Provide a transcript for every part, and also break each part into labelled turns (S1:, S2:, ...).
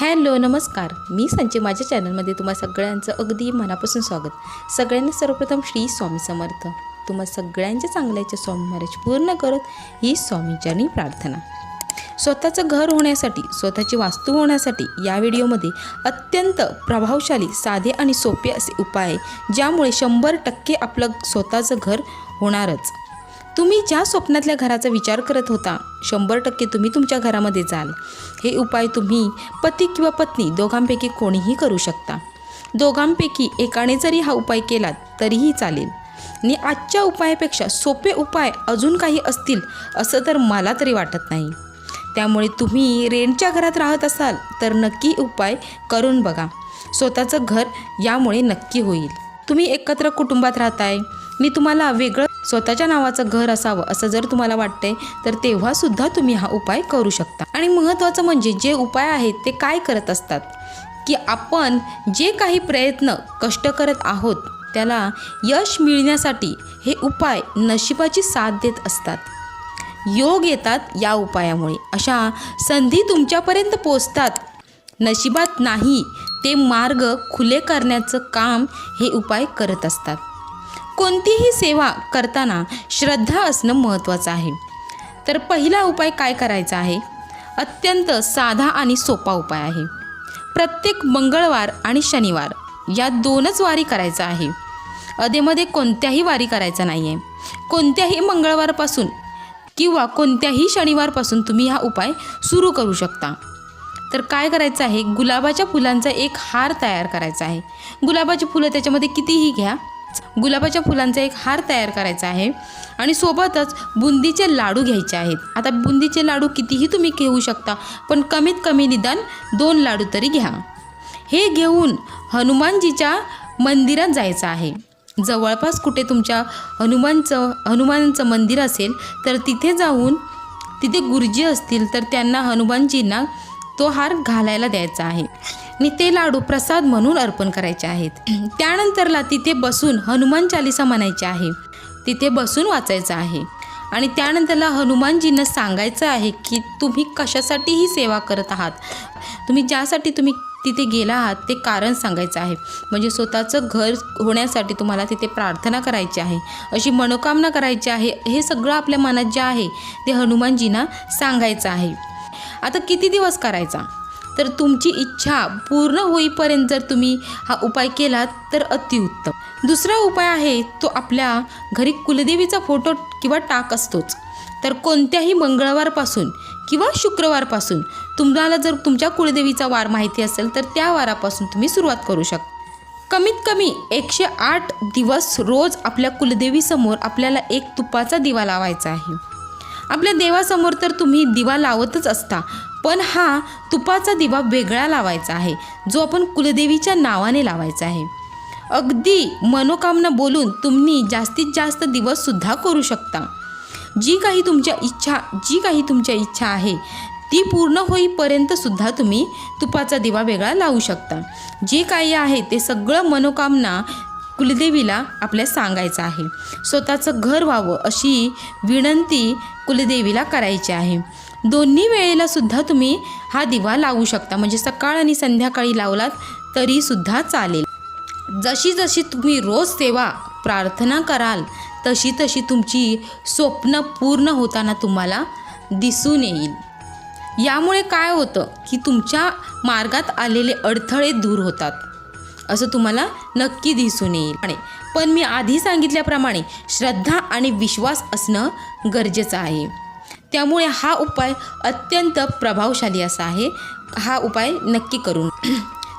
S1: Hello नमस्कार. मी संचे माझ्या चॅनलमध्ये तुम्हा सगळ्यांचं अगदी मनापासून स्वागत. सगळ्यांना सर्वप्रथम श्री स्वामी समर्थ. तुम्हा सगळ्यांच्या चांगल्याच्या स्वामी महाराज पूर्ण करत ही स्वामींच्यानी प्रार्थना. स्वतःचं घर होण्यासाठी स्वतःची वास्तू होण्यासाठी या व्हिडिओमध्ये अत्यंत प्रभावशाली साधे आणि सोपे असे उपाय ज्यामुळे शंभर टक्के आपलं स्वतःचं घर होणारच. तुम्ही ज्या स्वप्नातल्या घराचा विचार करत होता शंभर टक्के तुम्ही तुमच्या घरामध्ये जाल. हे उपाय तुम्ही पती किंवा पत्नी दोघांपैकी कोणीही करू शकता. दोघांपैकी एकाने जरी हा उपाय केला तरीही चालेल. आणि आजच्या उपायापेक्षा सोपे उपाय अजून काही असतील असं तर मला तरी वाटत नाही. त्यामुळे तुम्ही रेंटच्या घरात राहत असाल तर नक्की उपाय करून बघा. स्वतःचं घर यामुळे नक्की होईल. तुम्ही एकत्र कुटुंबात राहताय मी तुम्हाला वेगळं स्वतःच्या नावाचं घर असावं असं जर तुम्हाला वाटतंय तर तेव्हासुद्धा तुम्ही हा उपाय करू शकता. आणि महत्त्वाचं म्हणजे जे उपाय आहेत ते काय करत असतात? की आपण जे काही प्रयत्न कष्ट करत आहोत त्याला यश मिळण्यासाठी हे उपाय नशिबाची साथ देत असतात. योग येतात या उपायामुळे. अशा संधी तुमच्यापर्यंत पोचतात नशिबात नाही ते मार्ग खुले करण्याचं काम हे उपाय करत असतात. कोणतीही सेवा करताना श्रद्धा असणं महत्त्वाचं आहे. तर पहिला उपाय काय करायचा आहे? अत्यंत साधा आणि सोपा उपाय आहे. प्रत्येक मंगळवार आणि शनिवार या दोनच वारी करायचा आहे. अधेमध्ये कोणत्याही वारी करायचा नाही आहे कोणत्याही मंगळवारपासून किंवा कोणत्याही शनिवारपासून तुम्ही हा उपाय सुरू करू शकता. तर काय करायचं आहे? गुलाबाच्या फुलांचा एक हार तयार करायचा आहे. गुलाबाची फुलं त्याच्यामध्ये कितीही घ्या. गुलाबाच्या फुलांचा एक हार तयार करायचा आहे. आणि सोबतच बुंदीचे लाडू घ्यायचे आहेत. आता बुंदीचे लाडू कितीही तुम्ही घेऊ शकता पण कमीत कमी निदान दोन लाडू तरी घ्या. हे घेऊन हनुमानजीच्या मंदिरात जायचं आहे. जवळपास कुठे तुमच्या हनुमानचं हनुमानचं मंदिर असेल तर तिथे जाऊन तिथे गुरुजी असतील तर त्यांना हनुमानजींना तो हार घालायला द्यायचा आहे. आणि ते लाडू प्रसाद म्हणून अर्पण करायचे आहेत. त्यानंतरला तिथे बसून हनुमान चालिसा म्हणायची आहे. तिथे बसून वाचायचं आहे. आणि त्यानंतरला हनुमानजींना सांगायचं आहे की तुम्ही कशासाठी ही सेवा करत आहात? तुम्ही ज्यासाठी तुम्ही तिथे गेला आहात ते कारण सांगायचं आहे. म्हणजे स्वतःचं घर होण्यासाठी तुम्हाला तिथे प्रार्थना करायची आहे. अशी मनोकामना करायची आहे. हे सगळं आपल्या मनात जे आहे ते हनुमानजींना सांगायचं आहे. आता किती दिवस करायचा? तर तुमची इच्छा पूर्ण होईपर्यंत जर तुम्ही हा उपाय केलात तर अतिउत्तम. दुसरा उपाय आहे तो आपल्या घरी कुलदेवीचा फोटो किंवा टाक असतोच. तर कोणत्याही मंगळवारपासून किंवा शुक्रवारपासून तुम्हाला जर तुमच्या कुलदेवीचा वार माहिती असेल तर त्या वारापासून तुम्ही सुरुवात करू शकता कमीत कमी एकशे आठ दिवस रोज आपल्या कुलदेवीसमोर आपल्याला एक तुपाचा दिवा लावायचा आहे. आपल्या देवासमोर तर तुम्ही दिवा लावतच असता पण हा तुपाचा दिवा वेगळा लावायचा आहे जो आपण कुलदेवीच्या नावाने लावायचा आहे. अगदी मनोकामना बोलून तुम्ही जास्तीत जास्त दिवससुद्धा करू शकता. जी काही तुमच्या इच्छा जी काही तुमच्या इच्छा आहे ती पूर्ण होईपर्यंत सुद्धा तुम्ही तुपाचा दिवा वेगळा लावू शकता. जे काही आहे ते सगळं मनोकामना कुलदेवीला आपल्या सांगायचं आहे. स्वतःचं घर व्हावं अशी विनंती कुलदेवीला करायची आहे. दोन्ही वेळेला सुद्धा तुम्ही हा दिवा लावू शकता. म्हणजे सकाळ आणि संध्याकाळी लावलात तरीसुद्धा चालेल. जशी जशी तुम्ही रोज सेवा प्रार्थना कराल तशी तशी तुमची स्वप्न पूर्ण होताना तुम्हाला दिसून येईल. यामुळे काय होतं की तुमच्या मार्गात आलेले अडथळे दूर होतात असं तुम्हाला नक्की दिसून येईल. आणि पण मी आधी सांगितल्याप्रमाणे श्रद्धा आणि विश्वास असणं गरजेचं आहे. त्यामुळे हा उपाय अत्यंत प्रभावशाली असा आहे. हा उपाय नक्की करून.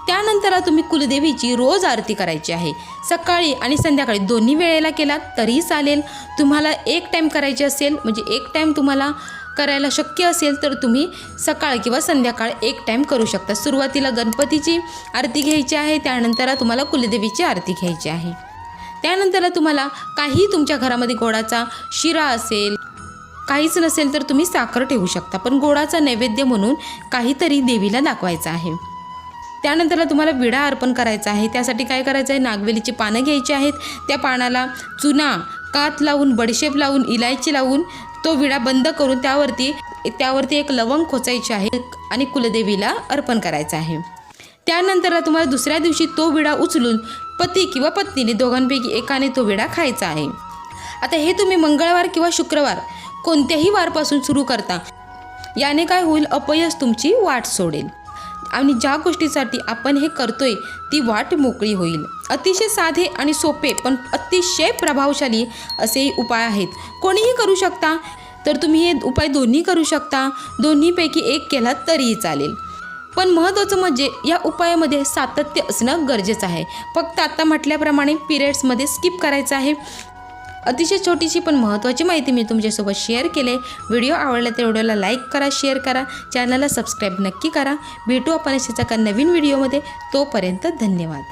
S1: त्यानंतर तुम्ही कुलदेवीची रोज आरती करायची आहे. सकाळी आणि संध्याकाळी दोन्ही वेळेला केलात तरीही चालेल. तुम्हाला एक टाईम करायची असेल म्हणजे एक टाईम तुम्हाला करायला शक्य असेल तर तुम्ही सकाळ किंवा संध्याकाळ एक टाईम करू शकता. सुरुवातीला गणपतीची आरती घ्यायची आहे त्यानंतर तुम्हाला कुलदेवीची आरती घ्यायची आहे. त्यानंतर तुम्हाला काही तुमच्या घरामध्ये गोडाचा शिरा असेल काहीच नसेल तर तुम्ही साखर ठेवू शकता पण गोडाचा नैवेद्य म्हणून काहीतरी देवीला दाखवायचं आहे. त्यानंतरला तुम्हाला विडा अर्पण करायचा आहे. त्यासाठी काय करायचं आहे? नागवेलीची पानं घ्यायची आहेत. त्या पानाला चुना कात लावून बडशेप लावून इलायची लावून तो विडा बंद करून त्यावरती त्यावरती एक लवंग खोचायची आहे आणि कुलदेवीला अर्पण करायचं आहे. त्यानंतर तुम्हाला दुसऱ्या दिवशी तो विडा उचलून पती किंवा पत्नीने दोघांपैकी एकाने तो विडा खायचा आहे. आता हे तुम्ही मंगळवार किंवा शुक्रवार कोणत्याही वारपासून सुरू करता याने काय होईल? अपयश तुमची वाट सोडेल. आणि ज्या गोष्टीसाठी आपण हे करतोय ती वाट मोकळी होईल. अतिशय साधे आणि सोपे पण अतिशय प्रभावशाली असे उपाय आहेत. कोणीही करू शकता तर तुम्ही हे उपाय दोन्ही करू शकता. दोन्हीपैकी एक केला तरीही चालेल. पण महत्त्वाचं म्हणजे या उपायामध्ये सातत्य असणं गरजेचं आहे. फक्त आता म्हटल्याप्रमाणे पिरियड्समध्ये स्किप करायचं आहे. अतिशय छोटीशी पण महत्त्वाची माहिती मी तुमच्यासोबत शेअर केले. व्हिडिओ आवडला तर व्हिडिओला लाईक करा शेअर करा. चॅनलला सबस्क्राईब नक्की करा. भेटू आपण अशाच एका नवीन व्हिडिओमध्ये तोपर्यंत धन्यवाद.